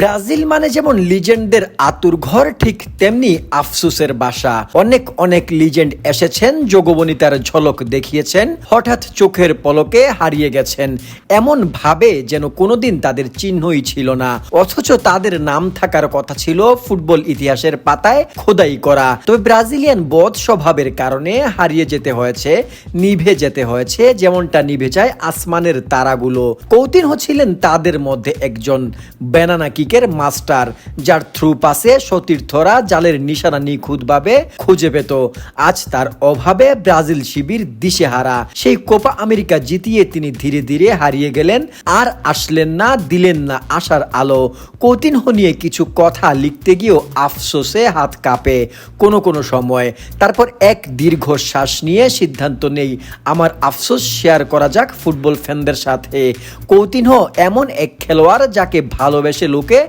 Brazil মানে যেমন লিজেন্ডদের আতুর ঘর, ঠিক তেমনি আফসুসের বাসা। অনেক অনেক লিজেন্ড এসেছেন, যোগবনিতার ঝলক দেখিয়েছেন, হঠাৎ চোখের পলকে হারিয়ে গেছেন। এমন ভাবে যেন কোনোদিন তাদের চিহ্নই ছিল না। অথচ তাদের নাম থাকার কথা ছিল ফুটবল ইতিহাসের পাতায় খোদাই করা। তবে ব্রাজিলিয়ান বধ স্বভাবের কারণে হারিয়ে যেতে হয়েছে, নিভে যেতে হয়েছে, যেমনটা নিভে যায় আসমানের তারাগুলো। কৌতিন হচ্ছিলেন তাদের মধ্যে একজন। ব্যানানা কিকের মাস্টার, যার থ্রু পাসে সতীর্থরা জালের নিশানা নিখুঁতভাবে খুঁজে পেত। আজ তার অভাবে ব্রাজিল শিবির দিশেহারা। সেই কোপা আমেরিকা জিতিয়ে তিনি ধীরে ধীরে হারিয়ে গেলেন। আর আসলেন না, দিলেন না আশার আলো। কৌতিনহ নিয়ে কিছু কথা লিখতে গিয়েও আফসোসে হাত কাঁপে। কোনো কোনো সময়। তারপর এক দীর্ঘ শ্বাস নিয়ে সিদ্ধান্ত নেই। আমার আফসোস শেয়ার করা যাক ফুটবল ফ্যানদের সাথে। কৌতিনহ এমন এক খেলোয়াড় যাকে ভালোবেসে লোকে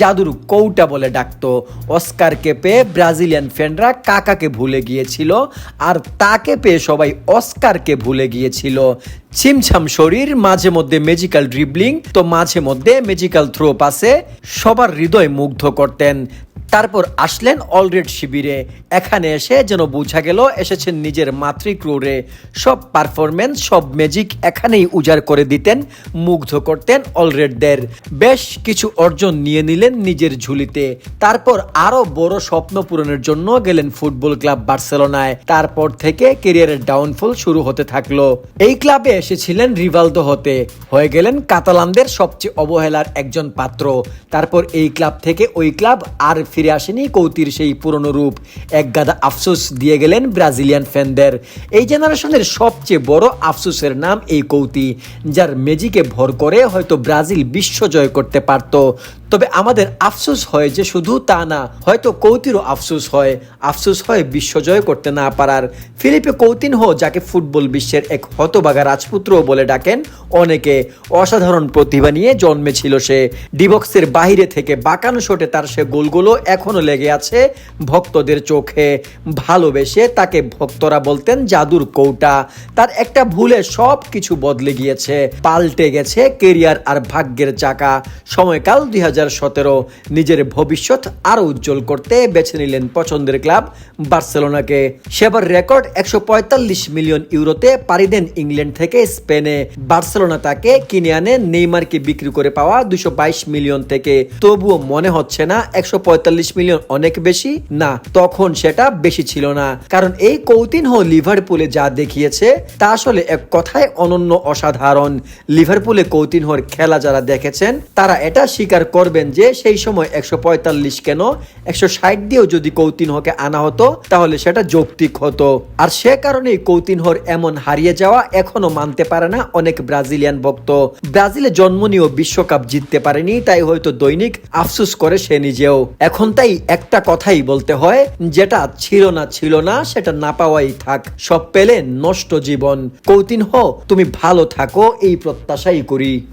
জাদুর কৌটা বলে ডাকতো। অস্কারকে পেয়ে ব্রাজিলিয়ান ফ্যানরা কাকাকে ভুলে গিয়েছিল আর তাকে পেয়ে সবাই অস্কারকে ভুলে গিয়েছিল। ছিমছাম শরীর, মাঝে মধ্যে ম্যাজিক্যাল ড্রিবলিং তো মাঝে মধ্যে ম্যাজিক্যাল থ্রো পাসে সবার হৃদয় মুগ্ধ করতেন। তারপর আসলেন অলরেড শিবিরে। এখানে এসে যেন বোঝা গেল, এসেছেন নিজের মাতৃক্রোরে সব পারফরমেন্স সব ম্যাজিক এখানেই উজাড় করে দিতেন, মুগ্ধ করতেন অলরেডদের। বেশ কিছু অর্জন নিয়ে নিলেন নিজের ঝুলিতে। তারপর আরও বড় স্বপ্ন পূরণের জন্য গেলেন ফুটবল ক্লাব বার্সেলোনায়। তারপর থেকে কেরিয়ারের ডাউনফল শুরু হতে থাকল। এই ক্লাবে এসেছিলেন রিভালদো হতে। হয়ে গেলেন কাতালানদের সবচেয়ে অবহেলার একজন পাত্র। তারপর এই ক্লাব থেকে ওই ক্লাব আর আসেনি কৌতির সেই পুরনো রূপ। এক গাদা আফসোস দিয়ে গেলেন ব্রাজিলিয়ান ফ্যানদের। এই জেনারেশনের সবচেয়ে বড় আফসোসের নাম এই কৌতি, যার মেজিকে ভর করে হয়তো ব্রাজিল বিশ্ব জয় করতে পারত। তবে আমাদের আফসোস হয় যে শুধু তা না, হয়তো কৌতিরও আফসোস হয়। আফসোস হয় বিশ্বজয় করতে না পারার। ফিলিপে কৌতিন কৌতিনহো, যাকে ফুটবল বিশ্বের এক হতবাগা রাজপুত্র বলে ডাকেন অনেকে, অসাধারণ প্রতিভা নিয়ে জন্মেছিল সে। ডিবক্সের বাহিরে থেকে বাঁকানো শটে তার সে গোলগুলো এখনও লেগে আছে ভক্তদের চোখে। ভালোবেসে তাকে ভক্তরা বলতেন জাদুর কৌটা। তার একটা ভুলে সব কিছু বদলে গিয়েছে, পাল্টে গেছে কেরিয়ার আর ভাগ্যের চাকা। সময়কাল দুই নিজের ভবিষ্যৎ আরও উজ্জ্বল করতে বেছে নিলেন পছন্দের ক্লাব বার্সেলোনাকে। সেবার রেকর্ড একশো পঁয়তাল্লিশ মিলিয়ন ইউরোতে পাড়ি দেন ইংল্যান্ড থেকে স্পেনে। বার্সেলোনা তাকে কিনে আনে, নেইমারকে বিক্রি করে পাওয়া দুশো মিলিয়ন থেকে। তবুও মনে হচ্ছে না একশো পঁয়তাল্লিশ মিলিয়ন অনেক বেশি? না, তখন সেটা বেশি ছিল না। কারণ এই কৌতিনহ লিভারপুলে যা দেখিয়েছে, তা আসলে এক কথায় অনন্য অসাধারণ। লিভারপুলে কৌতিনহর খেলা যারা দেখেছেন, তারা এটা স্বীকার করবেন যে সেই সময় একশো কেন? একশো ষাট দিয়েও যদি কৌতিনহকে আনা হতো, তাহলে সেটা যৌক্তিক হতো। আর সে কারণেই কৌতিনহর এমন হারিয়ে যাওয়া এখনও মানতে পারে না অনেক ব্রাজিলিয়ান ভক্ত। ব্রাজিলে জন্ম নিয়েও বিশ্বকাপ জিততে পারেনি, তাই হয়তো দৈনিক আফসুস করে সে নিজেও। এখন তাই একটা কথাই বলতে হয়, যেটা ছিল না ছিল না, সেটা না পাওয়াই থাক। সব পেলে নষ্ট জীবন। কৌতিন হ তুমি ভালো থাকো, এই প্রত্যাশাই করি।